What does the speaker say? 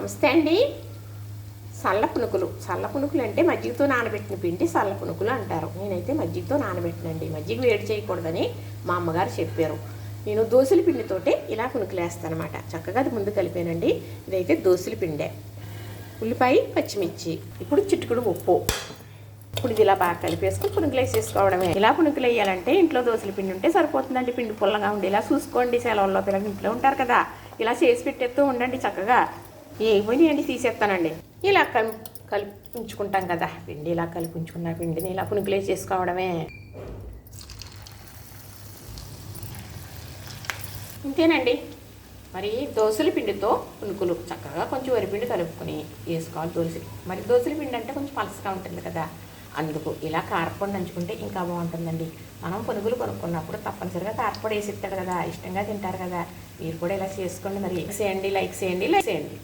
నమస్తే అండి. సల్ల పునుకులు. సల్ల పునుకులు అంటే మజ్జిగతో నానబెట్టిన పిండి సల్ల పునుకులు అంటారు. నేనైతే మజ్జిగతో నానబెట్టినండి. మజ్జిగ వేడి చేయకూడదని మా అమ్మగారు చెప్పారు. నేను దోశల పిండితోటి ఇలా పునుకులు వేస్తాను అనమాట చక్కగా అది ముందు కలిపానండి. ఇదైతే దోశల పిండే. ఉల్లిపాయ పచ్చిమిర్చి ఇప్పుడు చిట్టుకుడు ఉప్పు. ఇప్పుడు ఇది ఇలా బాగా కలిపేసుకుని పునుకులు వేసేసుకోవడమే ఇలా పునుకులు వేయాలంటే ఇంట్లో దోశల పిండి ఉంటే సరిపోతుందండి. పిండి పుల్లగా ఉండి ఇలా చూసుకోండి. సెలవుల్లో పిల్లలు ఇంట్లో ఉంటారు కదా. ఇలా చేసి పెట్టేస్తూ ఉండండి చక్కగా. ఏమైనాయండి తీసేస్తానండి. ఇలా కలి కలిపి ఉంచుకుంటాం కదా. పిండి ఇలా కలిపి ఉంచుకున్న పిండిని ఇలా పునుకులు వేసేసుకోవడమే ఇంతేనండి. మరి దోశల పిండితో పునుకులు చక్కగా కొంచెం వరిపిండి కలుపుకొని వేసుకోవాలి దోశలు మరి దోశల పిండి అంటే కొంచెం పలసగా ఉంటుంది కదా. అందుకు ఇలా కారపొడి నంచుకుంటే ఇంకా బాగుంటుందండి. మనం పునుగులు కొనుక్కున్నప్పుడు తప్పనిసరిగా కారపొడి వేసి ఇస్తాడు కదా. ఇష్టంగా తింటారు కదా. మీరు కూడా ఇలా చేసుకోండి. మరి లైక్ చేయండి లైక్ చేయండి లైక్ చేయండి.